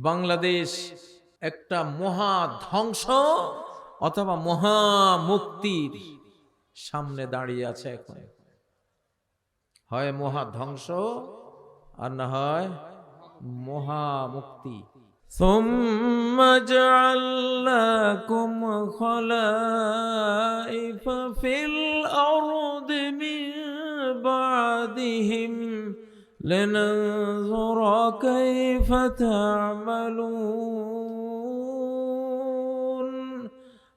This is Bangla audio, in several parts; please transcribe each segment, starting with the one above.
বাংলাদেশ একটা মহা ধ্বংস অথবা মহা মুক্তির সামনে দাঁড়িয়ে আছে এখন হয় মহা ধ্বংস আর না হয় মহা মুক্তি ثم جعلناكم خلائف في الأرض من بعدهم لننظر كيف تعملون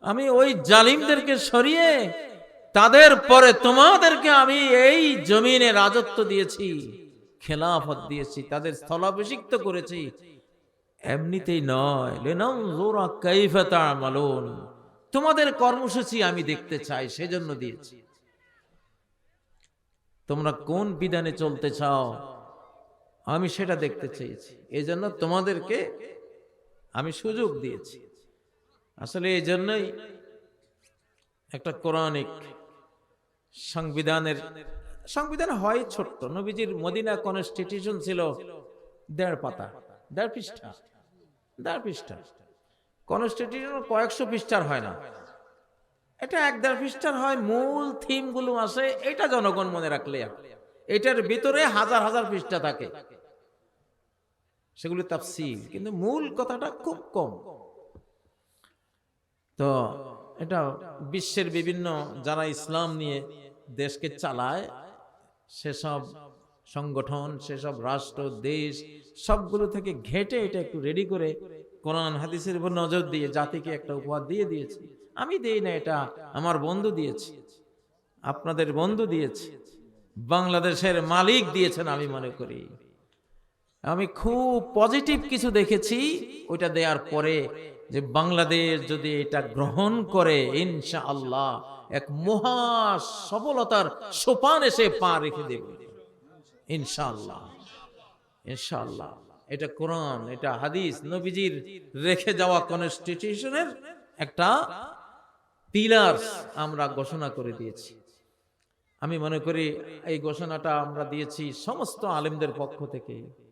আমি ওই জালিমদেরকে সরিয়ে তাদের পরে তোমাদেরকে আমি এই জমিনে রাজত্ব দিয়েছি খেলাফত দিয়েছি তাদের স্থলাভিষিক্ত করেছি এমনিতেই নয় লেনাম জোরা কাইফা তা'মালুন তোমাদের কর্মসূচি আমি দেখতে চাই সেজন্য দিয়েছি তোমরা কোন বিধানে চলতে চাও আমি সেটা দেখতে চেয়েছি। এই জন্য তোমাদেরকে আমি সুযোগ দিয়েছি। আসলে এই জন্যই একটা কোরআনিক সংবিধানের, সংবিধান হয় ছোট্ট। নবীজির মদিনা কনস্টিটিউশন ছিল দেড় পাতা, দেড় পৃষ্ঠা দেড় পৃষ্ঠা। কনস্টিটিউশন কয়েকশো পৃষ্ঠার হয় না। এটা এক দেড় পৃষ্ঠার হয়, মূল থিমগুলো আসে, এটা জনগণ মনে রাখলে এটার ভিতরে হাজার হাজার পৃষ্ঠা থাকে। সেগুলি তাফসিল কিন্তু মূল কথাটা খুব কম। তো এটা বিশ্বের বিভিন্ন যারা ইসলাম নিয়ে দেশকে চালায় সেসব সংগঠন সেসব রাষ্ট্র দেশ সবগুলো থেকে ঘেটে এটা একটু রেডি করে কোরআন হাদিসের উপর নজর দিয়ে জাতিকে একটা উপহার দিয়ে দিয়েছি। আমি দেই না এটা আমার বন্ধু দিয়েছি আপনাদের বন্ধু দিয়েছি বাংলাদেশের মালিক দিয়েছেন আমি মনে করি। আমি খুব পজিটিভ কিছু দেখেছি, ওইটা দেওয়ার পরে যে বাংলাদেশ যদি এটা গ্রহণ করে ইনশা আল্লাহ এক মহা সফলতার সোপান এসে পা রেখে দেবে। ইনশাআল্লাহ ইনশাআল্লাহ। এটা কোরআন, এটা হাদিস, নবীজির রেখে যাওয়া কনস্টিটিউশনের একটা পিলার আমরা ঘোষণা করে দিয়েছি। আমি মনে করি এই ঘোষণাটা আমরা দিয়েছি সমস্ত আলেমদের পক্ষ থেকে।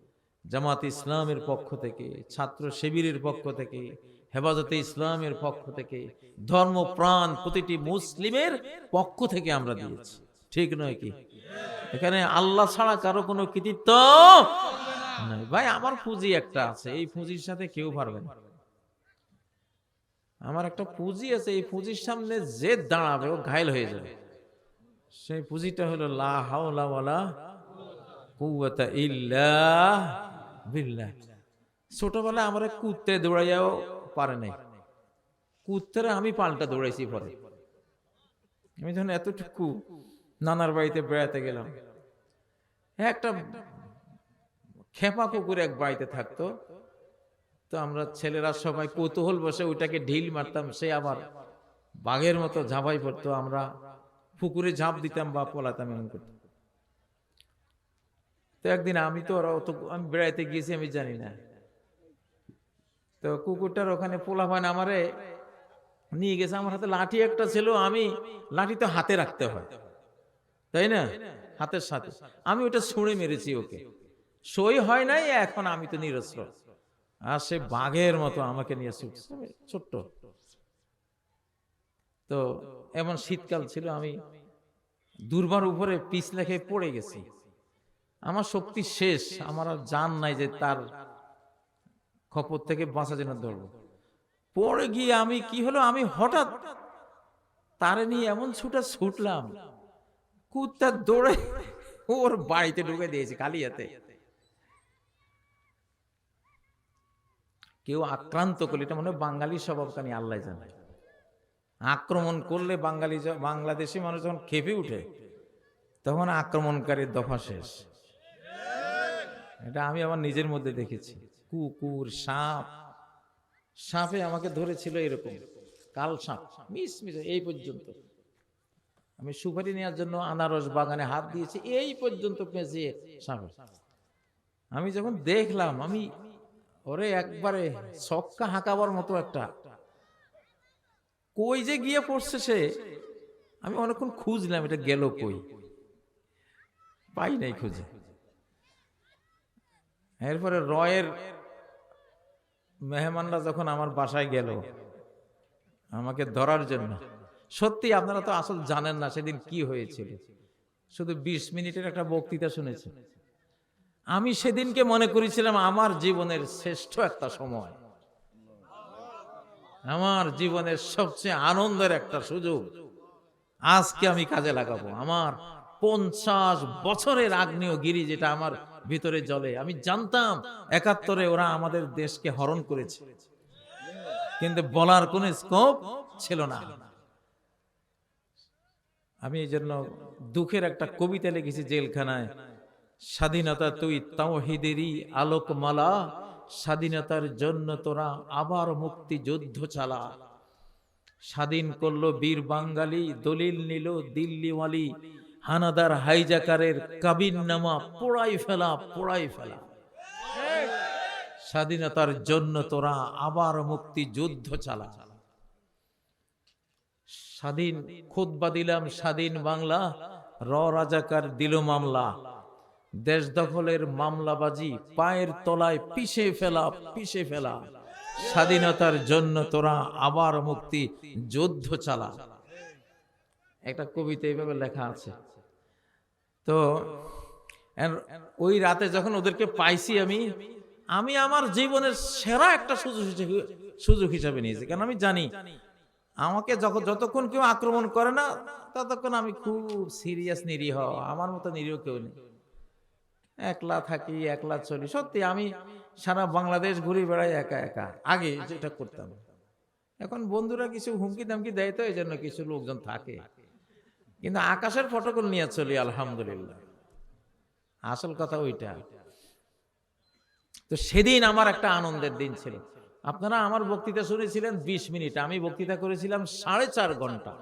জামাত ইসলামের পক্ষ থেকে, ছাত্র শিবিরের পক্ষ থেকে, হেফাজতে ইসলামের পক্ষ থেকে, ধর্মপ্রাণ প্রতিটি মুসলিমের পক্ষ থেকে আমরা দিয়েছি। ঠিক নয় কি? এখানে আল্লাহ ছাড়া কারও কোনো কৃতিত্ব নাই। ভাই, আমার পুঁজি একটা আছে, এই পুঁজির সাথে কেউ পারবে না। আমার একটা পুঁজি আছে, এই পুঁজির সামনে যে দাঁড়াবে, ও ঘায়ল হয়ে যাবে। সেই পুঁজিটা হলো লা হাওলা ওয়ালা কুওয়াতা ইল্লা বিল্লাহ ছোটবেলায় আমরা কুত্তে দৌড়াইয়াও পারে নাই। কুত্তেরা আমি পাল্টা দৌড়াইছি পরে। আমি যখন এতটুকু নানার বাড়িতে বেড়াতে গেলাম, একটা খেপা কুকুর এক বাড়িতে থাকতো। তো আমরা ছেলেরা সবাই কৌতূহল বসে ওইটাকে ঢিল মারতাম, সে আবার বাঘের মতো ঝাঁপাই পড়তো। আমরা পুকুরে ঝাঁপ দিতাম বা পলাতাম এমন করতাম তো একদিন আমি তো ওরা অত আমি বেড়াইতে গিয়েছি, আমি জানি না। তো কুকুরটার ওখানে পোলা পান আমারে নিয়ে গেছে, আমার হাতে লাঠি একটা ছিল, আমি লাঠি তো হাতে রাখতে হয়, তাই না? হাতের সাথে। আমি ওটা ছুঁড়ে মেরেছি ওকে। সই হয় নাই, এখন আমি তো নিরস্ত্র। আর সে বাঘের মতো আমাকে নিয়ে ছুটছে ছোট্ট। তো এমন শীতকাল ছিল, আমি দুর্বার উপরে পিছ লেখে পড়ে গেছি। আমার শক্তি শেষ, আমার আর জান নাই যে তার খপর থেকে বাঁচা যেন ধরবো পরে গিয়ে আমি কি হলো? আমি হঠাৎ তারে নিয়ে এমন ছুটা ছুটলাম, কুত্তা দৌড়ে ওর বাড়িতে ঢুকে দিয়েছে কালিয়াতে কেউ আক্রান্ত করলে, এটা মনে হয় বাঙালির স্বভাব কানি আল্লাহ জানে। আক্রমণ করলে বাঙালি বাংলাদেশি মানুষ যখন খেপে উঠে, তখন আক্রমণকারীর দফা শেষ। এটা আমি আমার নিজের মধ্যে দেখেছি। কুকুর, সাপ। সাপে আমাকে ধরেছিল এরকম। কাল সাপ, মিস মিস, এই পর্যন্ত। আমি সুপারি নেওয়ার জন্য আনারস বাগানে হাত দিয়েছি, এই পর্যন্ত পেঁচিয়ে সাপে। আমি যখন দেখলাম, আমি, ওরে একবারে ছক্কা হাঁকাবার মতো একটা। কই যে গিয়ে পড়ছে সে? আমি অনেকক্ষণ খুঁজলাম, এটা গেল কই? পাই নাই খুঁজে। এরপরে রয়ের মেহমানরা যখন আমার বাসায় গেল, আমাকে ধরার জন্য। সত্যি আপনারা তো আসল জানেন না সেদিন কি হয়েছিল। শুধু বিশ মিনিটের একটা বক্তৃতা শুনেছি। আমি সেদিনকে মনে করেছিলাম আমার জীবনের শ্রেষ্ঠ একটা সময়। আমার জীবনের সবচেয়ে আনন্দের একটা সুযোগ। আজকে আমি কাজে লাগাবো। আমার পঞ্চাশ বছরের আগ্নেয় গিরি যেটা আমার ভিতরে জ্বলে। আমি জানতাম একাত্তরে ওরা আমাদের দেশকে হরণ করেছে। কিন্তু বলার কোন স্কোপ ছিল না। আমি এই জন্য দুঃখের একটা কবিতা লিখেছি জেলখানায়। স্বাধীনতা তুই তাওহিদেরই আলোকমালা, স্বাধীনতার জন্য তোরা আবার মুক্তি যুদ্ধ চালা। স্বাধীন করল বীর বাঙালি, দলিল নিল দিল্লিওয়ালি হানাদার হাইজাকারের কাবিন নামা পোড়াই ফেলা পোড়াই ফেলা। স্বাধীনতার জন্য তোরা আবার মুক্তি যুদ্ধ চালা। স্বাধীন খুতবা দিলাম স্বাধীন বাংলা, র রাজাকার দিল মামলা। দেশ দখলের মামলাবাজি পায়ের তলায় পিষে ফেলা পিষে ফেলা। স্বাধীনতার জন্য তোরা আবার মুক্তি যুদ্ধ চালা। একটা কবিতা এইভাবে লেখা আছে। তো ওই রাতে যখন ওদেরকে পাইছি আমি আমি আমার জীবনের সেরা একটা সুযোগ সুযোগ হিসাবে নিয়েছি। কারণ আমি জানি, আমাকে যখন যতক্ষণ কেউ আক্রমণ করে না, ততক্ষণ আমি খুব সিরিয়াস নিরীহ, আমার মতো নিরীহ কেউ নেই। একলা থাকি, একলা চলি। সত্যি, আমি সারা বাংলাদেশ ঘুরে বেড়াই একা একা। আগে যেটা করতাম। এখন বন্ধুরা কিছু হুমকি দামকি দেয় তো এই জন্য কিছু লোকজন থাকে। কিন্তু আকাশের ফটোকল নিয়ে চলি, আলহামদুলিল্লাহ। আসল কথা ওইটা। তো সেদিন আমার একটা আনন্দের দিন ছিল। আপনারা আমার বক্তৃতা শুনেছিলেন বিশ মিনিট, আমি বক্তৃতা করেছিলাম সাড়ে চার ঘণ্টা।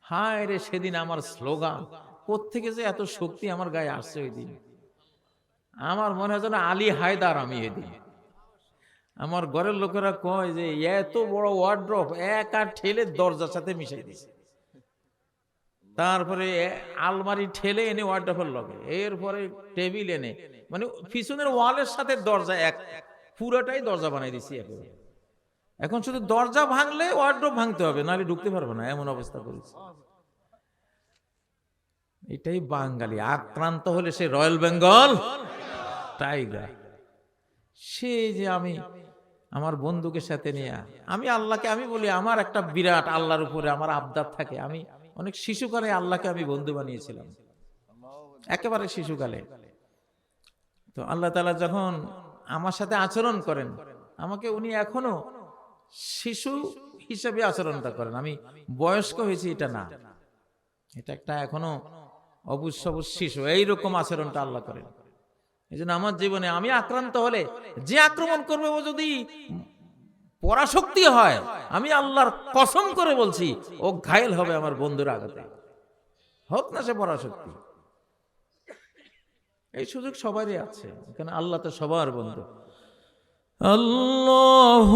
হায় রে, সেদিন আমার স্লোগান, কোত্থেকে যে এত শক্তি আমার গায়ে আসছে ওই দিন। আমার মনে হয় যেন আলী হায়দার আমি এদিন। আমার ঘরের লোকেরা কয় যে, এত বড় ওয়ার্ড্রপ এক আর ঠেলে দরজার সাথে মিশাই দিছে। তারপরে আলমারি ঠেলে এনে ওয়ার্ড্রপের লগে। এরপরে টেবিল এনে মানে পিছনের ওয়ালের সাথে দরজা এক, পুরোটাই দরজা বানাই দিছি একেবারে এখন শুধু দরজা ভাঙলে ওয়ার্ড্রপ ভাঙতে হবে, নাহলে ঢুকতে পারবে না, এমন অবস্থা করেছে। এটাই বাঙালি, আক্রান্ত হলে সে রয়্যাল বেঙ্গল, টাইগার। সে যে আমি, আমার বন্ধুকে সাথে নিয়ে, আমি আল্লাহকে আমি বলি, আমার একটা বিরাট আল্লাহর উপরে আমার আবদার থাকে, আমি অনেক শিশুকালে আল্লাহকে আমি বন্ধু বানিয়েছিলাম। একেবারে শিশুকালে। তো আল্লাহ তালা যখন আমার সাথে আচরণ করেন, আমাকে উনি এখনও শিশু হিসেবে আচরণটা করেন। আমি বয়স্ক হয়েছি, এটা না। এটা একটা এখনও সবুজ শিশু, এইরকম আচরণটা আল্লাহ করেন। এই আমার জীবনে আমি আক্রান্ত হলে যে আক্রমণ করবে ও যদি পরাশক্তি হয়। আমি আল্লাহর কসম করে বলছি, ও ঘায়েল হবে আমার বন্ধুর আঘাতে। হোক না সে পরাশক্তি। এই সুযোগ সবারই আছে এখানে আল্লাহ তো সবার বন্ধু। আল্লাহ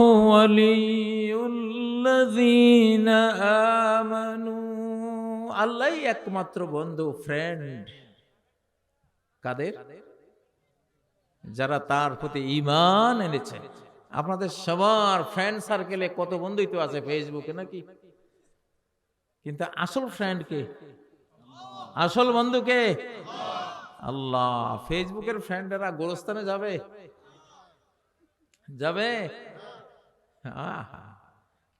আমানু। আল্লাহ একমাত্র বন্ধু ফ্রেন্ড কাদের? যারা তার প্রতি ইমান এনেছে। আপনাদের সবার ফ্রেন্ড সার্কেলে কত বন্ধুই তো আছে ফেসবুকে নাকি? কিন্তু আসল ফ্রেন্ড কে? আসল বন্ধু কে? আল্লাহ ফেসবুকের ফ্রেন্ডেরা গোরস্থানে যাবে। যাবে?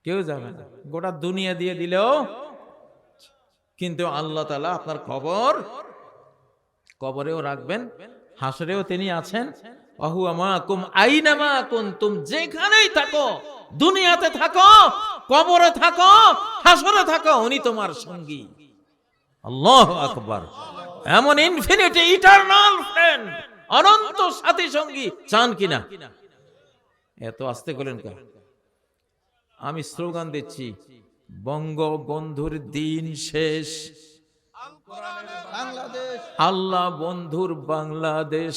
কেউ যাবে না। গোটা দুনিয়া দিয়ে দিলেও কিন্তু আল্লাহ তালা আপনার খবর কবরেও রাখবেন, হাসরেও তিনি আছেন। অহু আমাকুম আইনামা কুনতুম যেখানেই থাকো দুনিয়াতে থাকো কবরে থাকো হাসরে থাকো উনি তোমার সঙ্গী। আল্লাহ আকবার। এমন ইনফিনিটি ইটারনাল ফ্রেন্ড অনন্ত সাথী সঙ্গী চান কিনা এত আস্তে করলেন কেন আমি স্লোগান দিচ্ছি বঙ্গবন্ধুর দিন শেষ। আল্লাহ বন্ধুর বাংলাদেশ।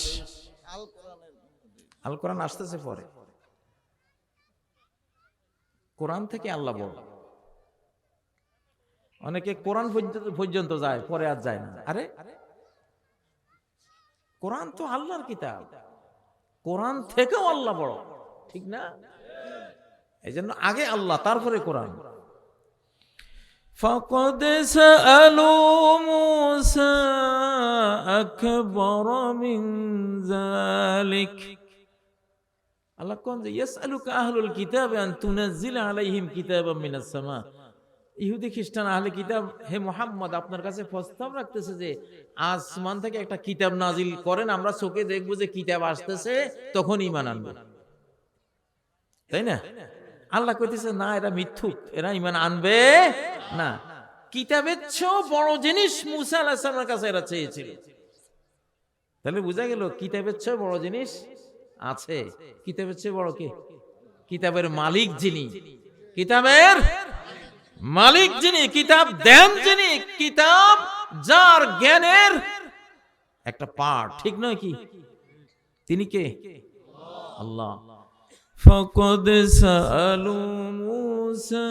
আল কোরআন আসতেছে পরে কোরআন থেকে আল্লাহ বড় অনেকে কোরআন পর্যন্ত পর্যন্ত যায় পরে আর যায় না আরে কোরআন তো আল্লাহর কিতাব কোরআন থেকেও আল্লাহ বড় ঠিক না এই জন্য আগে আল্লাহ তারপরে কোরআন فقد سألوا موسى أكبر من ذلك আল্লাহ কোন যে, ইয়াসআলুকা আহলুল কিতাবে আন তুনাজ্জিলা আলাইহিম কিতাবাম মিনাস সামা ইহুদি খ্রিস্টান আহলে কিতাব, হে মোহাম্মদ, আপনার কাছে প্রস্তাব রাখতেছে যে, আসমান থেকে একটা কিতাব নাজিল করেন, আমরা চোখে দেখব যে কিতাব আসতেছে, তখন ইমান আনবে। তাই না? আল্লাহ কইতেছে, না, এরা মিথ্যুক, এরা ইমান আনবে না। কিতাবের চেয়েও বড় জিনিস মুসা আলাহিসামের কাছে এরা চেয়েছিল। তাহলে বোঝা গেল, কিতাবের চেয়ে বড় জিনিস আছে। কিতাবের চেয়ে বড় কে? কিতাবের মালিক। যিনি। কিতাবের মালিক যিনি কিতাব দেন যিনি কিতাব যার জ্ঞানের একটা পাঠ। ঠিক নয় কি? তিনি কে? আল্লাহ। فقد سألوا موسى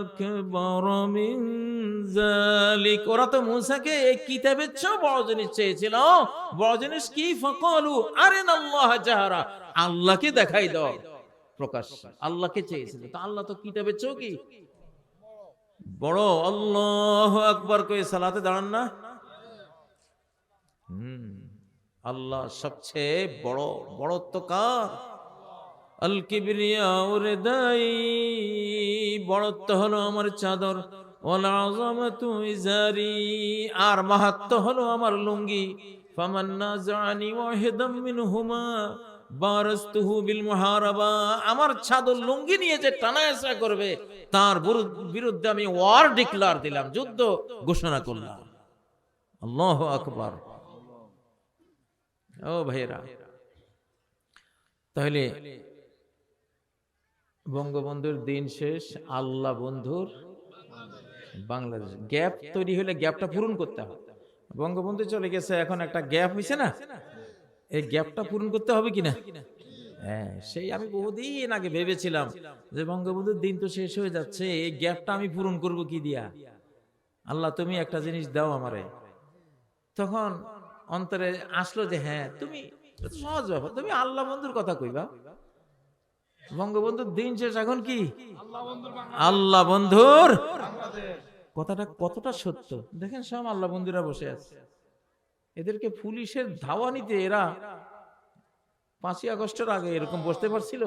أكبر من ذلك ওরা তো মুসাকে এই কিতাবের চেয়েও বড় জিনিস চেয়েছিল বড় জিনিস কি ফকলু আরেন আল্লাহ জাহারা আল্লাহকে দেখাই দাও প্রকাশ আল্লাহকে চেয়েছিল তো আল্লাহ তো কিতাবের চেয়েও কি বড় আল্লাহ আকবার কয়ে সালাতে দাঁড়ান না হুম আল্লাহ সবচেয়ে বড় বড়ত্ব কার আল কিবরিয়া ওরে দাই বড়ত্ব হলো আমার চাদর। ওয়াল আযামাতু ইজারি। আর মাহাত্ম হলো আমার লুঙ্গি। ফামান নাযানি ওয়াহিদাম মিনহুমা বারাস্তুহু বিল মুহারাবা। আমার চাদর লুঙ্গি নিয়ে যে টানায়াসা করবে, তার বিরুদ্ধে আমি ওয়ার ডিক্লার দিলাম, যুদ্ধ ঘোষণা করলাম। আল্লাহু আকবার। ও ভাইরা তাহলে বঙ্গবন্ধুর দিন শেষ, আল্লাহ বন্ধুর বাংলাদেশ। গ্যাপ তৈরি হলে গ্যাপটা পূরণ করতে হবে। বঙ্গবন্ধু চলে গেছে, এখন একটা গ্যাপ হয়েছে না? এই গ্যাপটা পূরণ করতে হবে কিনা? হ্যাঁ সেই আমি বহুদিন আগে ভেবেছিলাম যে বঙ্গবন্ধুর দিন তো শেষ হয়ে যাচ্ছে, এই গ্যাপটা আমি পূরণ করব কি দিয়া? আল্লাহ, তুমি একটা জিনিস দাও আমারে। তখন অন্তরে আসলো যে হ্যাঁ তুমি সহজ ব্যাপার তুমি আল্লাহ বন্ধুর কথা কইবা। বঙ্গবন্ধুর দিন শেষ, এখন কি? আল্লাহ বন্ধুর। কথাটা কতটা সত্য? দেখেন সব আল্লাহ বন্ধুরা বসে আছে। এদেরকে পুলিশের ধাওয়ানিতে এরা পাঁচই আগস্টের আগে এরকম বসতে পারছিল?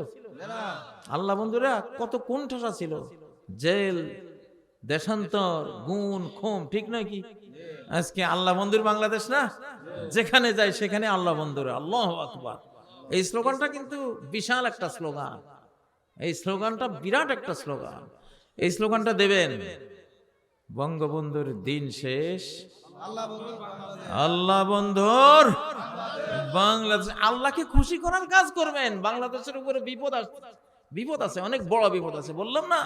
আল্লাহ বন্ধুরা, কত কোন ঠাসা ছিল। জেল, দেশান্তর, গুণ খুম ঠিক নয় কি? আজকে আল্লাহ বন্ধুর বাংলাদেশ না? যেখানে যায় সেখানে আল্লাহ বন্ধুরা। আল্লাহ আকবার। এই স্লোগানটা কিন্তু বিশাল একটা স্লোগান। এই স্লোগানটা বিরাট একটা স্লোগান। এই স্লোগানটা দেবেন, বঙ্গবন্ধুর দিন শেষ। আল্লাহ বন্ধুর বাংলাদেশ আল্লাহকে খুশি করার কাজ করবেন। বাংলাদেশের উপরে বিপদ আসছে বিপদ আছে, অনেক বড় বিপদ আছে। বললাম না,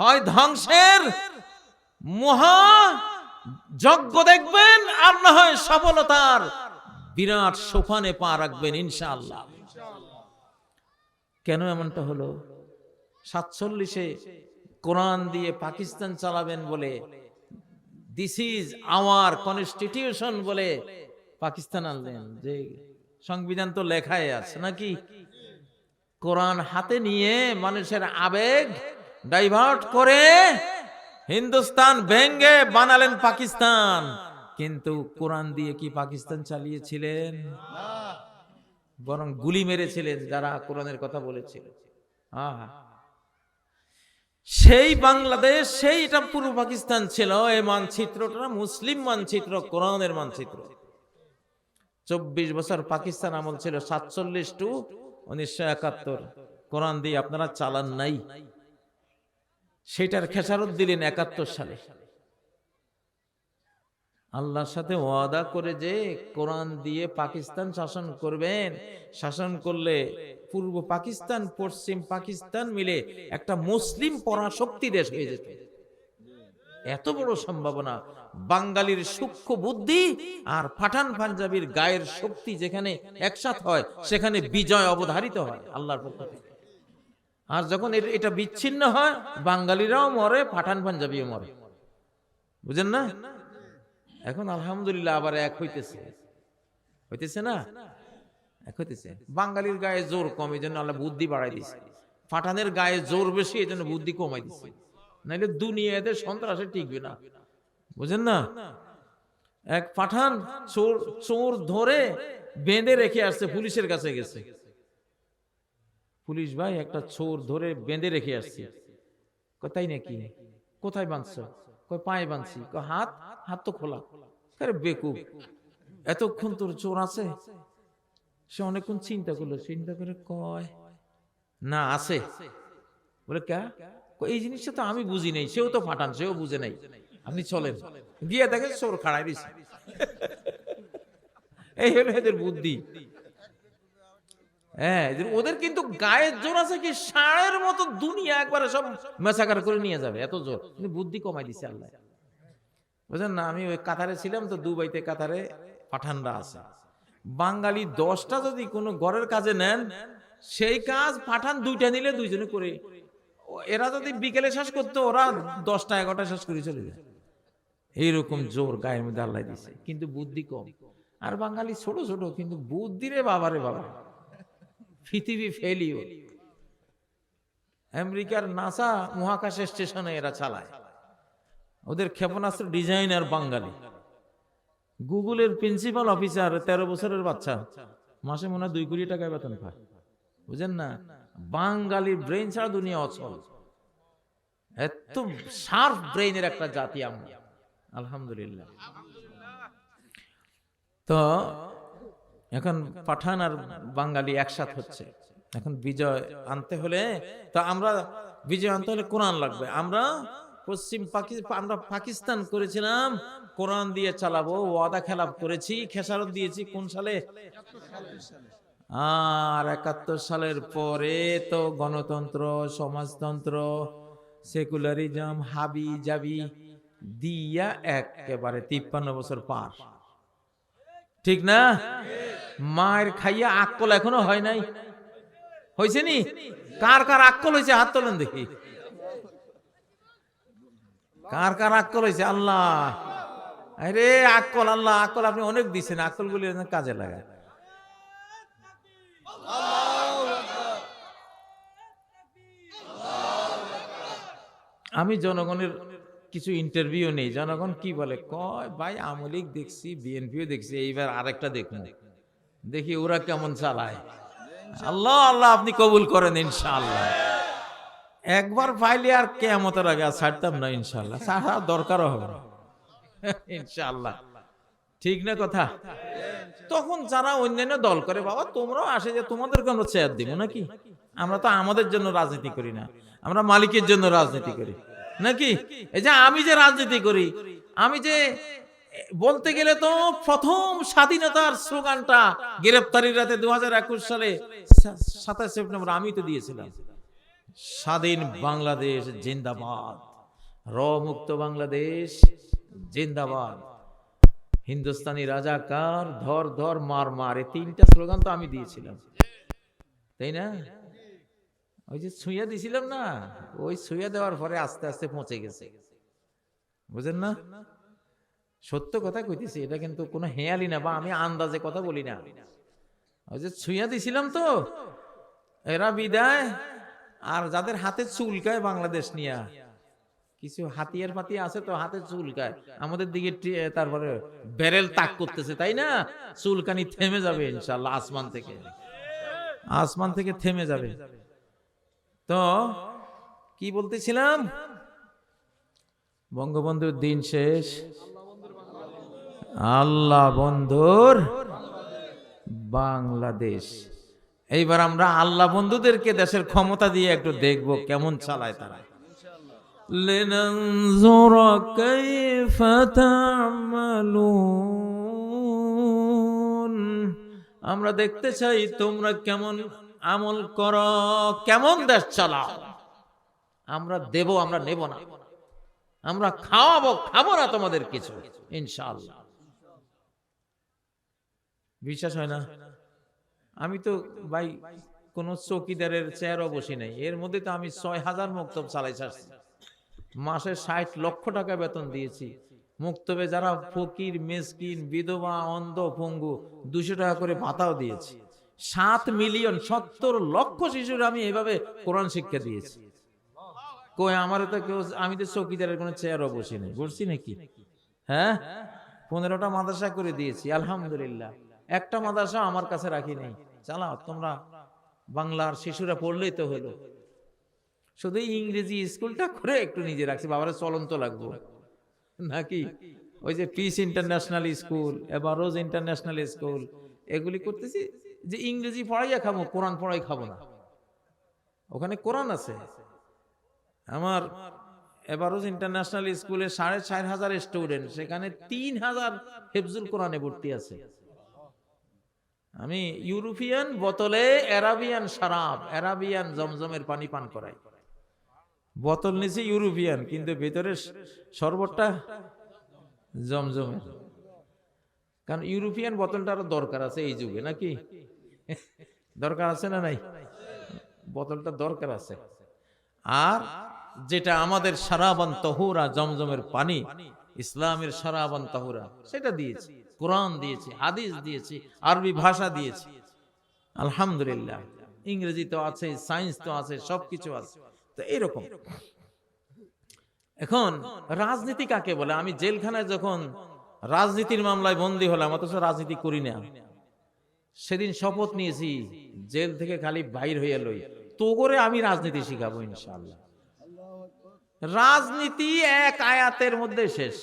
হয় ধ্বংসের মহা যজ্ঞ দেখবেন, আর না হয় সফলতার বিরাট সোফানে পা রাখবেন, ইনশাআল্লাহ। কেন এমনটা হলো? সাতচল্লিশে কোরআন দিয়ে পাকিস্তান চালাবেন বলে দিস ইজ আওয়ার কনস্টিটিউশন বলে পাকিস্তান আনলেন। যে সংবিধান তো লেখায় আছে নাকি? কোরআন হাতে নিয়ে মানুষের আবেগ ডাইভার্ট করে হিন্দুস্তান ভেঙ্গে বানালেন পাকিস্তান। কিন্তু কোরআন দিয়ে কি পাকিস্তান চালিয়েছিলেন? বরং গুলি মেরেছিলেন যারা কোরআনের কথা বলেছিল। সেই বাংলাদেশ সেইটা পূর্ব পাকিস্তান ছিল, এই মানচিত্রটা মুসলিম মানচিত্র, কোরআনের মানচিত্র। চব্বিশ বছর পাকিস্তান আমল ছিল, সাতচল্লিশ টু উনিশশো একাত্তর। কোরআন দিয়ে আপনারা চালান নাই। সেটার খেসারত দিলেন একাত্তর সালে। আল্লাহর সাথে ওয়াদা করে যে কোরআন দিয়ে পাকিস্তান শাসন করবেন। শাসন করলে পূর্ব পাকিস্তান, পশ্চিম পাকিস্তান মিলে একটা মুসলিম পরাশক্তি দেশ হয়ে যেত। এত বড় সম্ভাবনা। বাঙালির সূক্ষ্ম বুদ্ধি আর পাঠান পাঞ্জাবির গায়ের শক্তি যেখানে একসাথ হয়, সেখানে বিজয় অবধারিত হয় আল্লাহর পক্ষ থেকে। আর যখন এটা বিচ্ছিন্ন হয়, বাঙালিরাও মরে পাঠান পাঞ্জাবিও মরে। বুঝেন না? এখন আলহামদুলিল্লাহ আবার এক হইতেছে। হইতেছে না? এক হইতেছে। বাঙালির গায়ে জোর কম এই জন্য আল্লাহ বুদ্ধি বাড়াই দিছে। পাঠানের গায়ে জোর বেশি এই জন্য বুদ্ধি কমাই দিছে। নাইলে দুনিয়াতে সন্ত্রাসে টিকবে না। বুঝেন না? এক পাঠান চোর চোর ধরে বেঁধে রেখে আসছে পুলিশের কাছে গেছে। পুলিশ ভাই একটা চোর ধরে বেঁধে রেখে আসছে। তাই নাকি? কোথায় বাঁধছ? কয় পায়ে বাঁধছি। কয়, হাত? হাত তো খোলা। আরে বেকুব, এতক্ষণ তোর চোর আছে? সে অনেকক্ষণ চিন্তা করল, চিন্তা করে কয়, না, আছে। বলে, কে? এই জিনিসটা তো আমি বুঝি নাই, সেও তো ফাটান, সেও বুঝে নাই। আপনি চলেন। গিয়ে দেখেন চোর খাড়াই দিছে। এই হলো এদের বুদ্ধি। হ্যাঁ ওদের কিন্তু গায়ের জোর আছে কি, ষাঁড়ের মতো দুনিয়া একবারে সব মেসাকার করে নিয়ে যাবে, এত জোর। বুদ্ধি কমাই দিছে আল্লাহ। বুঝলেন না? আমি ওই কাতারে ছিলাম তো দুবাইতে কাতারে পাঠানরা আছে। বাঙালি দশটা যদি কোনো ঘরের কাজে নেন, সেই কাজ পাঠান দুইটা নিলে দুইজনে করে। এরা যদি বিকেলে শেষ করতো, ওরা দশটা, এগারোটা শেষ করে চলে যায়। এইরকম জোর গায়ের মধ্যে আল্লাহ দিছে। কিন্তু বুদ্ধি কম। আর বাঙালি ছোট ছোট, কিন্তু বুদ্ধি রে বাবারে বাবা। পৃথিবী ফেলিও আমেরিকার নাসা মহাকাশের স্টেশনে এরা চালায়। ওদের ক্ষেপণাস্ত্র ডিজাইনার বাঙালি। গুগলের প্রিন্সিপাল অফিসার, তেরো বছরের বাচ্চা। মাসে মনে হয় দুই কোটি টাকা বেতন পায়। বুঝেন না? বাঙালি ব্রেন ছাড়া দুনিয়া অচল। এত শার্প ব্রেইনের একটা জাতি আমরা। আলহামদুলিল্লাহ। তো এখন পাঠান আর বাঙালি একসাথ হচ্ছে। এখন বিজয় আনতে হলে, তো আমরা, বিজয় আনতে হলে কোরআন লাগবে। আমরা পশ্চিম পাকিস্তান আমরা পাকিস্তান করেছিলাম। কোরআন দিয়ে চালাবো ওয়াদা খেলাপ করেছি খেসারত দিয়েছি কোন সালে? আর একাত্তর সালের পরে তো গণতন্ত্র সমাজতন্ত্র সেকুলারিজম হাবি জাবি দিয়া একেবারে তিপ্পান্ন বছর পার। ঠিক না? মায়ের খাইয়া আকল এখনও হয় নাই। হয়েছে নি? কার কার আকল হয়েছে? হাত তোলেন দেখি। কার কার আক্কল হয়েছে আল্লাহ। আরে আক্কল, আল্লাহ, আক্কল আপনি অনেক দিচ্ছেন আক্কল গুলি কাজে লাগায়। আমি জনগণের কিছু ইন্টারভিউ নেই। জনগণ কি বলে? কয়, ভাই আমলিক দেখছি, বিএনপিও দেখছি, এইবার আরেকটা দেখুন। দেখি ওরা কেমন চালায়। আল্লাহ আল্লাহ, আপনি কবুল করেন ইনশাআল্লাহ। একবার পাইলে আর কেমতের আগে ছাড়তাম না ইনশাল্লাহ ছাড়া দরকারও হবে না। ইনশাআল্লাহ। ঠিক না কথা? তখন যারা অন্যান্য দল করে, বাবা, তোমরাও আসে যে তোমাদেরকে আমরা চেয়ার দিব নাকি? আমরা তো আমাদের জন্য রাজনীতি করি না। আমরা মালিকের জন্য রাজনীতি করি। নাকি? এই যে আমি যে রাজনীতি করি, আমি যে বলতে গেলে তো প্রথম স্বাধীনতার স্লোগানটা গ্রেপ্তারির রাতে দু হাজার একুশ সালে সাতাশ সেপ্টেম্বর আমি তো দিয়েছিলাম। স্বাধীন বাংলাদেশ জিন্দাবাদ। র মুক্ত বাংলাদেশ জিন্দাবাদ। হিন্দুস্তানি রাজাকার ধর ধর মার মার, এই তিনটা স্লোগান তো আমি দিয়েছিলাম। তাই না? ওই যে ছুঁয়া দিছিলাম না, ওই ছুঁয়া দেওয়ার পরে আস্তে আস্তে পৌঁছে গেছে। বুঝেন না? সত্য কথা কইতেছি, এটা কিন্তু কোনো হেয়ালি না বা আমি আন্দাজে কথা বলি না। ওই যে ছুঁয়া দিছিলাম তো, এরা বিদায়। আর যাদের হাতে চুলকায় বাংলাদেশ নিয়া, কিছু হাতিয়ার ফাতিয়া আছে তো হাতে চুলকায়। আমাদের দিকে তারপরে ব্যারেল তাক করতেছে, তাই না? চুলকানি থেমে যাবে ইনশাল্লাহ আসমান থেকে। আসমান থেকে থেমে যাবে। তো কি বলতেছিলাম? বঙ্গবন্ধুর দিন শেষ। আল্লাহ বন্ধুর বাংলাদেশ। এইবার আমরা আল্লাহ বন্ধুদেরকে দেশের ক্ষমতা দিয়ে একটু দেখব কেমন চালায় তারা لننظر كيف تعملون আমরা দেখতে চাই তোমরা কেমন আমল করো কেমন দেশ চালাও আমরা দেব আমরা নেব না আমরা খাওয়াবো খাবো না তোমাদের কিছু ইনশাআল্লাহ বিশ্বাস হয় না আমি তো ভাই কোন চৌকিদারের চেয়ারও বসি নাই। এর মধ্যে তো আমি ছয় হাজার মুক্তব চালাই ছাড়ছি মাসে ষাট লক্ষ টাকা বেতন দিয়েছি। মুক্তবে যারা ফকির, মেসকিন, বিধবা, অন্ধ, পঙ্গু দুশো টাকা করে ভাতাও দিয়েছি। সাত মিলিয়ন সত্তর লক্ষ শিশুর আমি এভাবে কোরআন শিক্ষা দিয়েছি। কই, আমার তো কেউ, আমি তো চৌকিদারের কোনো চেয়ারও বসি নাই। বসছি নাকি? হ্যাঁ? পনেরোটা মাদ্রাসা করে দিয়েছি, আলহামদুলিল্লাহ। একটা মাদ্রাসা আমার কাছে রাখি নেই। চালাও তোমরা বাংলার শিশুরা পড়লেই তো হলো। শুধু ইংরেজি স্কুলটা করে একটু নিজে রাখছি, বাবারা চলন্ত লাগবো। নাকি? ওই যে পিস ইন্টারন্যাশনাল স্কুল এবার রোজ ইন্টারন্যাশনাল স্কুল এগুলি করতেছি যে ইংরেজি পড়াইয়া খাব কোরআন পড়াই খাব না। ওখানে কোরআন আছে। আমার এবারোজ ইন্টারন্যাশনাল স্কুলে সাড়ে চার হাজার স্টুডেন্ট সেখানে তিন হাজার হেফজুল কোরআনে ভর্তি আছে। আমি ইউরোপিয়ান বোতলে অ্যারাবিয়ান শারাব, অ্যারাবিয়ান জমজমের পানি পান করাই। বোতল নিচে ইউরোপিয়ান, কিন্তু ভেতরে শরবতটা জমজমের। কারণ ইউরোপিয়ান বোতলটা আরও দরকার আছে এই যুগে, নাকি? দরকার আছে না নাই? বোতলটা দরকার আছে। আর যেটা আমাদের সারাবান তহুরা, জমজমের পানি, ইসলামের সারাবান তহুরা, সেটা দিয়েছি। কোরআন দিয়েছি, হাদিস দিয়েছি, আরবি ভাষা দিয়েছি। আলহামদুলিল্লাহ। ইংরেজি তো আছে, সায়েন্স তো আছে, সবকিছু আছে। তো এরকম। এখন রাজনীতি কাকে বলে? আমি জেলখানায় যখন রাজনীতির মামলায় বন্দী হলাম, অথচ রাজনীতি করি না। সেদিন শপথ নিয়েছি, জেল থেকে খালি বাইর হয়ে লই। তো করে আমি রাজনীতি শিখাবো ইনশাল্লাহ রাজনীতি এক আয়াতের মধ্যে শেষ।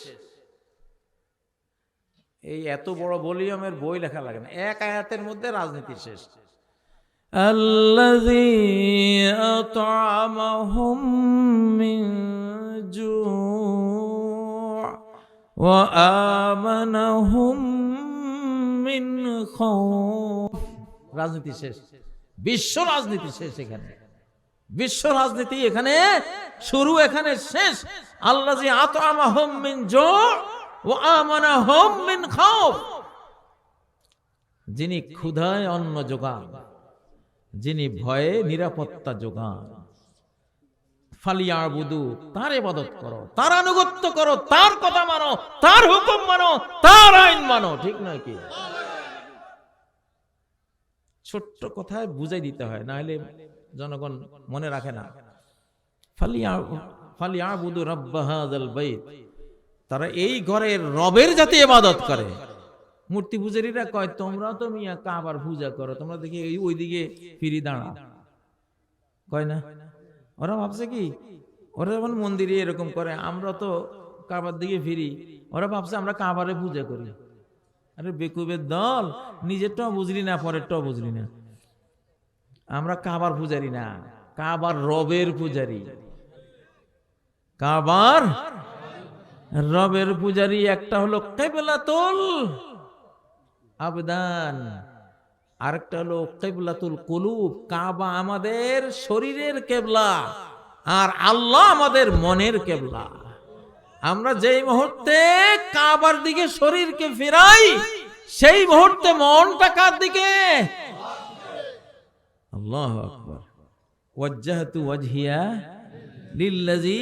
এই এত বড় ভলিউমের বই লেখা লাগে না এক আয়াতের মধ্যে রাজনীতি শেষ الذي أطعمهم من جوع وآمنهم من خوف রাজনীতি শেষ বিশ্ব রাজনীতি শেষ এখানে বিশ্ব রাজনীতি এখানে শুরু এখানে শেষ আল্লাহ জি আতআমাহুম মিন যিনি ক্ষুধায় অন্ন যোগান, যিনি ভয়ে নিরাপত্তা যোগান, ফালিয়াবুদু, তার ইবাদত করো, তার আনুগত্য করো, তার কথা মানো, তার হুকুম মানো, তার আইন মানো, ঠিক নয় কি? ছোট্ট কথায় বুঝাই দিতে হয় না হলে জনগণ মনে রাখে না। ফালিয়া ফালিয়াবুদু রাব্বা হাযাল বাইত। তারা এই ঘরের রবের জাতি ইবাদত করে। মূর্তি পূজারীরা কয় তোমরা তো মিয়া কাবার পূজা করো, তোমরা দেখি ওইদিকে ফিরি দাঁড়া কয় না? ওরা ভাবছে কি, ওরা যেমন মন্দিরে এরকম করে, আমরা তো কাবার দিকে ফিরি। ওরা ভাবছে, আমরা কাবারে পূজা করি। আরে বেকুবের দল নিজেরটাও বুঝলি না, পরের পরেরটাও বুঝলি না। আমরা কাবার পূজারি না, কাবার রবের পূজারি। কাবার রবের পূজারি একটা হলো কেবলাতুল আবদান, আরেকটা হলো কেবলাতুল কুলুব। কাবা আমাদের শরীরের কেবলা আর আল্লাহ আমাদের মনের কেবলা। আমরা যেই মুহূর্তে কাবার দিকে শরীরকে ফেরাই, সেই মুহূর্তে মনটা কার দিকে? আল্লাহ আকবার। ওয়াজ্জাহতু ওয়াজহিয়া লিল্লাযী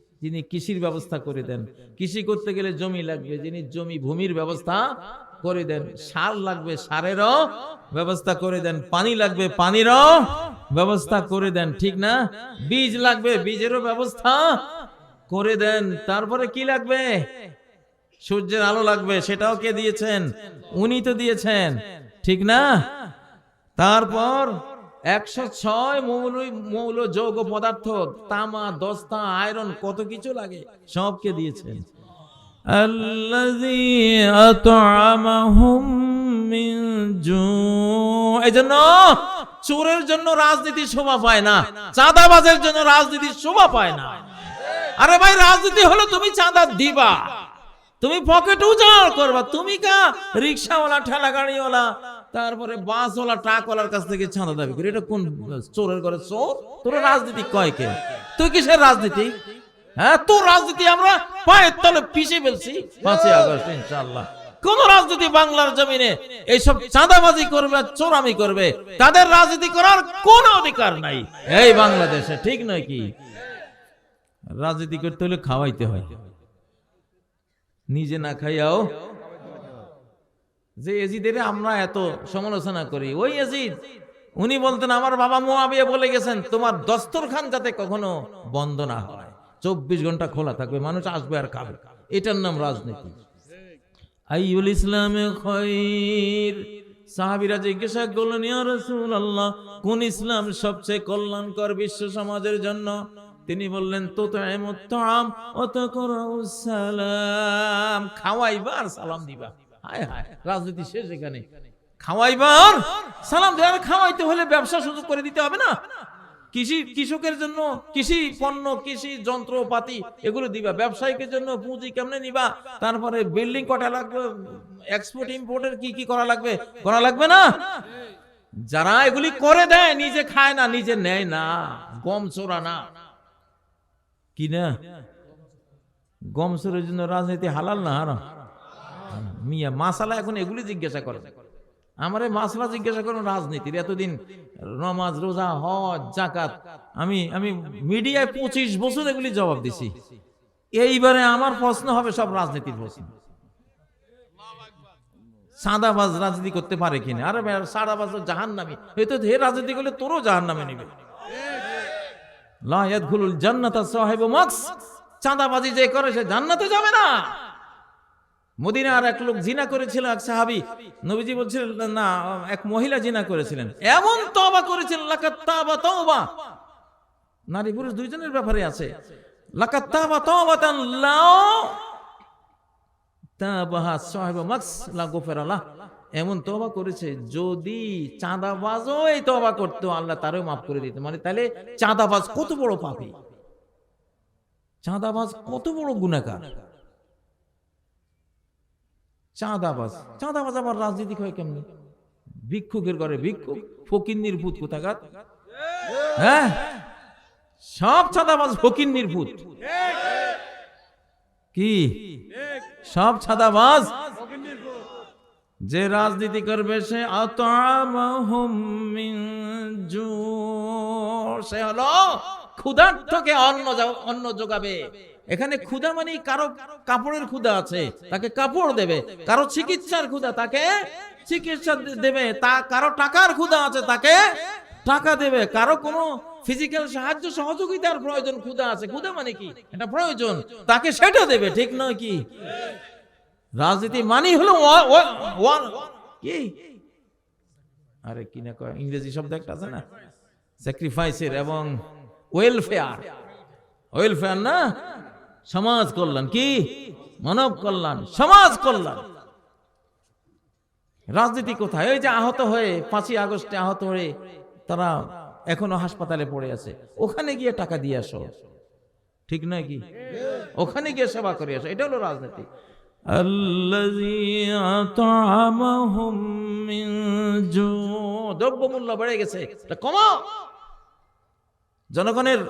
যিনি কৃষির ব্যবস্থা করে দেন। কৃষি করতে গেলে জমি লাগবে, যিনি জমি ভূমির ব্যবস্থা করে দেন। সার লাগবে, সারেরও ব্যবস্থা করে দেন। পানি লাগবে, পানিরও ব্যবস্থা করে দেন, ঠিক না? বীজ লাগবে, বীজেরও ব্যবস্থা করে দেন। তারপরে কি লাগবে? সূর্যের আলো লাগবে, সেটাও কে দিয়েছেন? উনি তো দিয়েছেন, ঠিক না? তারপর একশো ছয় মৌল মৌল যৌগ পদার্থ, তামা, দস্তা, আয়রন, কত কিছু লাগে, সবকে দিয়েছেন। আল্লাযী আত'আমাহুম মিন জু' এই জন্য চোরের জন্য রাজনীতি শোভা পায় না, চাঁদাবাজের জন্য রাজনীতি শোভা পায় না। আরে ভাই, রাজনীতি হলো তুমি চাঁদা দিবা, তুমি পকেট উজাড় করবা, তুমি কা রিক্সাওয়ালা ঠেলা গাড়িওয়ালা তারপরে বাসওয়ালা ট্রাকওয়ালার কাছ থেকে চাঁদা দাবি করে। এটা কোন চোরের ঘরে? চোর? তোর রাজনীতি কয় কে? তুই কিসের রাজনীতি? হ্যাঁ তোর রাজনীতি আমরা পায়ের তলে পিষে ফেলছি। পাঁচই আগস্ট ইনশাল্লাহ কোন রাজনীতি বাংলার জমিনে এইসব চাঁদাবাজি করবে চোরামি করবে? তাদের রাজনীতি করার কোন অধিকার নাই। এই বাংলাদেশে, ঠিক নয় কি? রাজনীতি করতে হলে খাওয়াইতে হয়। নিজে না খাইয়াও যে এজিদের আমরা এত সমালোচনা করি। ওই এজিদ, উনি বলতেন, আমার বাবা মোয়াবিয়া বলে গেছেন, তোমার দস্তরখান যাতে কখনো বন্ধ না হয়। চব্বিশ ঘণ্টা খোলা থাকবে, মানুষ আসবে আর খাবে। এটার নাম রাজনীতি। আইউল ইসলামে খৈর। সাহাবিরা জিজ্ঞাসা করলেন, ইয়া কোন ইসলাম সবচেয়ে কল্যাণকর বিশ্ব সমাজের জন্য? তিনি বললেন তো তো এমতাম অত সালাম। খাওয়াইবা আর সালাম দিবা। রাজনীতি শেষ এখানে। খাওয়াইবার? সালাম দেওয়ার খাওয়াইতে হলে ব্যবসা সুযোগ করে দিতে হবে না? কৃষি, কৃষকের জন্য কৃষি পণ্য, কৃষি যন্ত্রপাতি, এগুলো দিবা। ব্যবসায়িকের জন্য পুঁজি কেমনে নিবা? তারপরে বিল্ডিং কটা লাগবে? এক্সপোর্ট ইম্পোর্টের কি কি করা লাগবে? করা লাগবে না? যারা এগুলি করে দেয়, নিজে খায় না, নিজে নেয় না। গম চোরা না। কি না? গম চোরের জন্য রাজনীতি হালাল না হারাম? মিয়া, মাসালা এখন এগুলি জিজ্ঞাসা করে। আমারে মাসলা জিজ্ঞাসা করুন রাজনীতির। এতদিন নমাজ, রোজা, হজ জাকাত আমি আমি মিডিয়ায় পঁচিশ বছর এগুলি জবাব দিছি। এইবারে আমার প্রশ্ন হবে সব রাজনীতির প্রশ্ন। সাদাবাজ রাজনীতি করতে পারে কিনা? আরে সাদাবাজ জাহান নামি হয়তো হে রাজনীতি করলে তোরও জাহান নামে নিবে লায়াদখুলুল জান্নাতা সাহেব মাক্স। চাঁদাবাজি যে করে সে জান্নাতে যাবে না। মদিনার এক লোক জিনা করেছিল, এক সাহাবি। নবীজি বলছিলেন, না এক মহিলা জিনা করেছিলেন। এমন তবা করেছিলেন, লাকাত তাবা তওবা। নারী পুরুষ দুইজনের ব্যাপারে আছে। লাকাত তাবা তওবাতান লাও তাবাহা সাহেব মাক্স লা এমন তবা করেছে, যদি চাঁদাবাজও এই তবা করতো, আল্লাহ তারও মাফ করে দিত। মানে তাহলে চাঁদাবাজ কত বড় পাপী? চাঁদাবাজ কত বড় গুণাকার চাঁদাবাজ। চাঁদাবাজ আবার রাজনীতি হয় কেমনি? ভিক্ষুকের ঘরে ভিক্ষুক ফকিন্নির ভূত কোথাকার? হ্যাঁ? সব চাঁদাবাজ ফকিন্নির ভূত কি? সব ছাদাবাজ যে রাজনীতি করবে সে সে হলো ক্ষুধার্তকে অন্ন অন্ন যোগাবে। এখানে ক্ষুদা মানে কারও কাপড়ের ক্ষুদা আছে, তাকে কাপড় দেবে। কারও চিকিৎসার ক্ষুদা তাকে চিকিৎসা দেবে। তা কারও টাকার ক্ষুদা আছে, তাকে টাকা দেবে। কারও কোনো ফিজিক্যাল সাহায্য সহযোগিতার প্রয়োজন ক্ষুদা আছে। ক্ষুধা মানে কি? এটা প্রয়োজন। তাকে সেটা দেবে, ঠিক নয় কি? রাজনীতি মানি হলো কি? আরে কি না কয়? ইংরেজি শব্দ একটা আছে না? স্যাক্রিফাইসের এবং ওয়েলফেয়ার ওয়েলফেয়ার না? সমাজ কল্যাণ কি? মানব কল্যাণ সমাজ কল্যাণ। রাজনীতি কোথায়? ওই যে আহত হয়ে পাঁচই আগস্টে আহত হয়ে তারা এখনও হাসপাতালে পড়ে আছে। ওখানে গিয়ে টাকা দিয়ে আসো। ঠিক নয় কি? ওখানে গিয়ে সেবা করে আসো। এটা হলো রাজনীতি। দ্রব্য মূল্য বেড়ে গেছে। কমাও জনগণের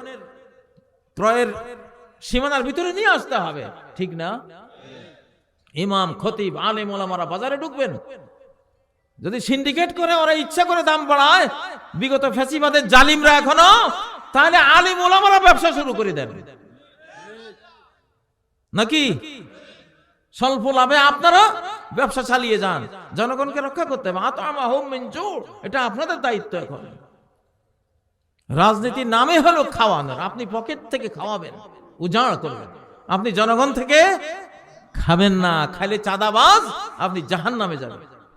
ক্রয়ের সীমানার ভিতরে নিয়ে আসতে হবে। ঠিক না? ইমাম, খতিব, আলেম, ওলামারা বাজারে ঢুকবেন। যদি সিন্ডিকেট করে ওরা ইচ্ছা করে দাম বাড়ায়, বিগত ফ্যাসিবাদের জালিমরা এখনও, তাহলে আলিম, ওলামারা ব্যবসা শুরু করে দেন। নাকি? স্বল্প লাভে আপনারা ব্যবসা চালিয়ে যান। জনগণকে রক্ষা করতে হবে। এটা আপনাদের দায়িত্ব এখন। রাজনীতির নামে হলো খাওয়ানোর। আপনি পকেট থেকে খাওয়াবেন। উজাড় করবেন। আপনি জনগণ থেকে খাবেন না খাইলে চাঁদাবাজ আপনি জাহান নামে যাবেন।